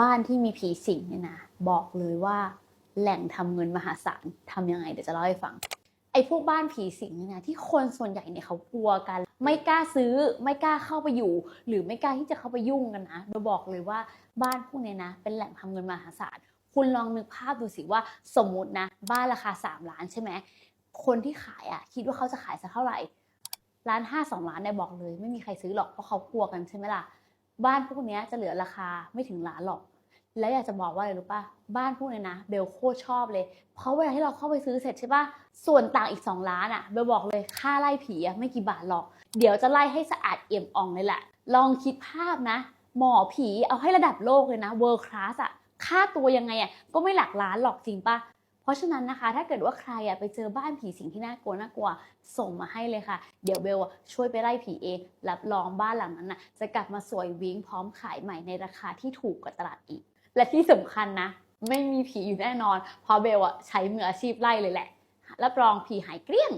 บ้านที่มีผีสิงเนี่ยนะบอกเลยว่าแหล่งทำเงินมหาศาลทำยังไงเดี๋ยวจะเล่าให้ฟัง ไอ้พวกบ้านผีสิงเนี่ยนะที่คนส่วนใหญ่เนี่ยเขากลัวกัน ไม่กล้าซื้อไม่กล้าเข้าไปอยู่ หรือไม่กล้าที่จะเข้าไปยุ่งกันนะเราบอกเลยว่าบ้านพวกเนี้ยนะ เป็นแหล่งทำเงินมหาศาลคุณลองนึกภาพดูสิว่าสมมตินะ บ้านราคา 3 ล้านใช่ไหมคนที่ขายอะคิดว่าเขาจะขายสักเท่าไหร่ล้านห้าสองล้านเนี่ยบอกเลย ไม่มีใครซื้อหรอกเพราะเขากลัวกันใช่ไหมล่ะ บ้านพวกนี้จะเหลือราคาไม่ถึงล้านหรอก แล้วอยากจะบอกว่าอะไรรู้ป่ะ บ้านพวกนี้นะ เบลโคตรชอบเลย เพราะเวลาที่เราเข้าไปซื้อเสร็จใช่ป่ะ ส่วนต่างอีก 2 ล้านอะ เบลบอกเลยค่าไล่ผีอะไม่กี่บาทหรอก เดี๋ยวจะไล่ให้สะอาดเอี่ยมอ่องเลยแหละ ลองคิดภาพนะ หมอผีเอาให้ระดับโลกเลยนะ world class อะค่าตัวยังไงอะก็ไม่หลักล้านหรอกจริงป่ะ ราะฉะนั้นนะคะ ถ้าเกิดว่าใครอะไปเจอบ้านผีสิงที่น่ากลัวน่ากลัวส่งมาให้เลยค่ะ เดี๋ยวเบลอะช่วยไปไล่ผีเองรับรองบ้านหลังนั้นน่ะจะกลับมาสวยวิ้งพร้อมขายใหม่ในราคาที่ถูกกว่าตลาดอีก และที่สำคัญนะ ไม่มีผีอยู่แน่นอนเพราะเบลอะใช้มืออาชีพไล่เลยแหละรับรองผีหายเกลี้ยง